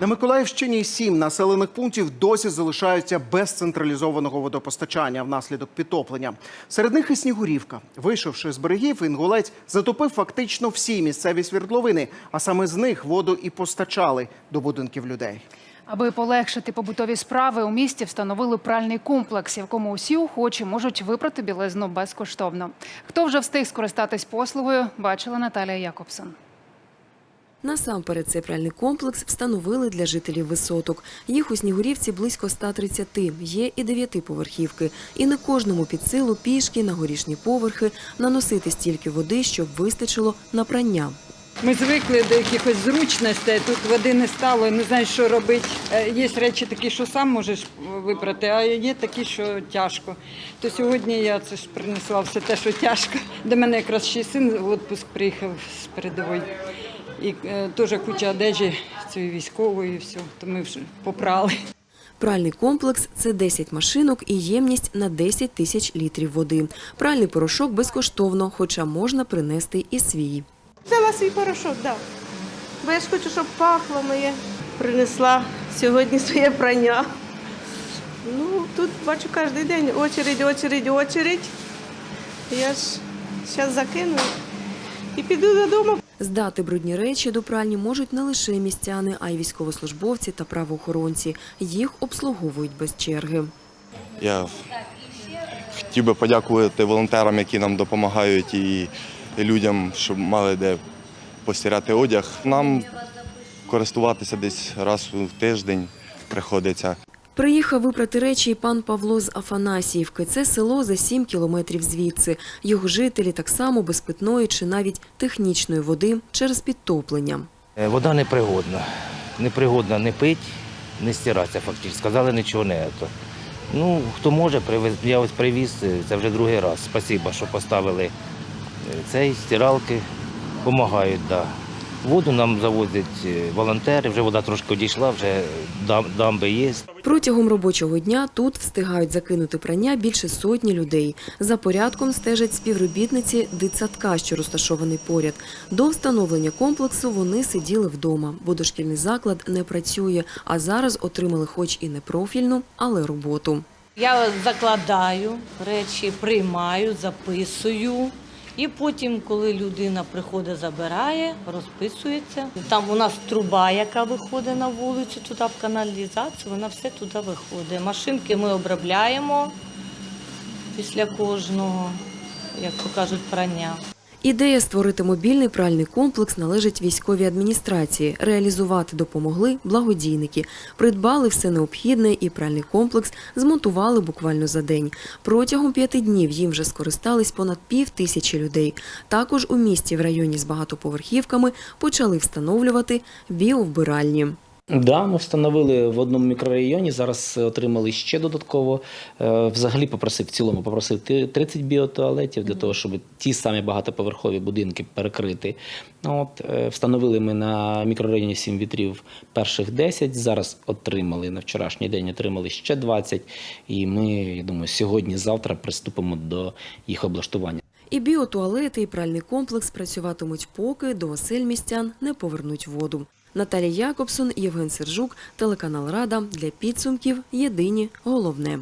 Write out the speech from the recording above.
На Миколаївщині сім населених пунктів досі залишаються без централізованого водопостачання внаслідок підтоплення. Серед них і Снігурівка. Вийшовши з берегів, інгулець затопив фактично всі місцеві свердловини, а саме з них воду і постачали до будинків людей. Аби полегшити побутові справи, у місті встановили пральний комплекс, в якому усі охочі можуть випрати білизну безкоштовно. Хто вже встиг скористатись послугою, бачила Наталія Якобсон. Насамперед цей пральний комплекс встановили для жителів висоток. Їх у Снігурівці близько 130, є і дев'ятиповерхівки. І не кожному під силу пішки на горішні поверхи наносити стільки води, щоб вистачило на прання. Ми звикли до якихось зручностей, тут води не стало, не знаєш, що робити. Е, Є речі такі, що сам можеш випрати, а є такі, що тяжко. То сьогодні я це ж принесла все те, що тяжко. До мене якраз ще син в відпуск приїхав з передової. І е, теж куча одежі цієї військової, і все, то ми вже попрали. Пральний комплекс це 10 машинок і ємність на 10 тисяч літрів води. Пральний порошок безкоштовно, хоча можна принести і свій. Взяла свій порошок, так. Бо я ж хочу, щоб пахло моє. Принесла сьогодні своє прання. Ну, тут бачу кожен день очередь, очередь, очередь. Я ж зараз закину і піду додому. Здати брудні речі до пральні можуть не лише містяни, а й військовослужбовці та правоохоронці. Їх обслуговують без черги. Я хотів би подякувати волонтерам, які нам допомагають, і людям, щоб мали де постирати одяг. Нам користуватися десь раз у тиждень приходиться. Приїхав випрати речі і пан Павло з Афанасіївки. Це село за 7 кілометрів звідси. Його жителі так само без питної чи навіть технічної води через підтоплення. Е, Вода непригодна. Непригодна не пить, не стиратися фактично. Сказали нічого не то. Ну, хто може. Я ось привіз, е, це вже другий раз. Спасибо, що поставили е, цей стиралки, допомагають. Да. Воду нам завозять волонтери, вже вода трошки одійшла, вже дамби є. Протягом робочого дня тут встигають закинути прання більше сотні людей. За порядком стежать співробітниці дитсадка, що розташований поряд. До встановлення комплексу вони сиділи вдома, бо дошкільний заклад не працює, а зараз отримали хоч і не профільну, але роботу. Я закладаю речі, приймаю, записую. І потім, коли людина приходить, забирає, розписується. Там у нас труба, яка виходить на вулицю, туди в каналізацію, вона все туди виходить. Машинки ми обробляємо після кожного, як то кажуть, прання. Ідея створити мобільний пральний комплекс належить військовій адміністрації. Реалізувати допомогли благодійники. Придбали все необхідне і пральний комплекс змонтували буквально за день. Протягом п'яти днів їм вже скористались понад пів тисячі людей. Також у місті в районі з багатоповерхівками почали встановлювати біовбиральні. Да, ми встановили в одному мікрорайоні. Зараз отримали ще додатково. Е, Взагалі попросив в цілому попросив ти- 30 біотуалетів для того, щоб ті самі багатоповерхові будинки перекрити. От е, встановили ми на мікрорайоні 7 вітрів перших 10. Зараз отримали на вчорашній день. Отримали ще 20. І ми, я думаю, сьогодні-завтра приступимо до їх облаштування. І біотуалети, і пральний комплекс працюватимуть, поки до осель містян не повернуть воду. Наталія Якобсон, Євген Сержук, телеканал Рада для підсумків. Єдині головне.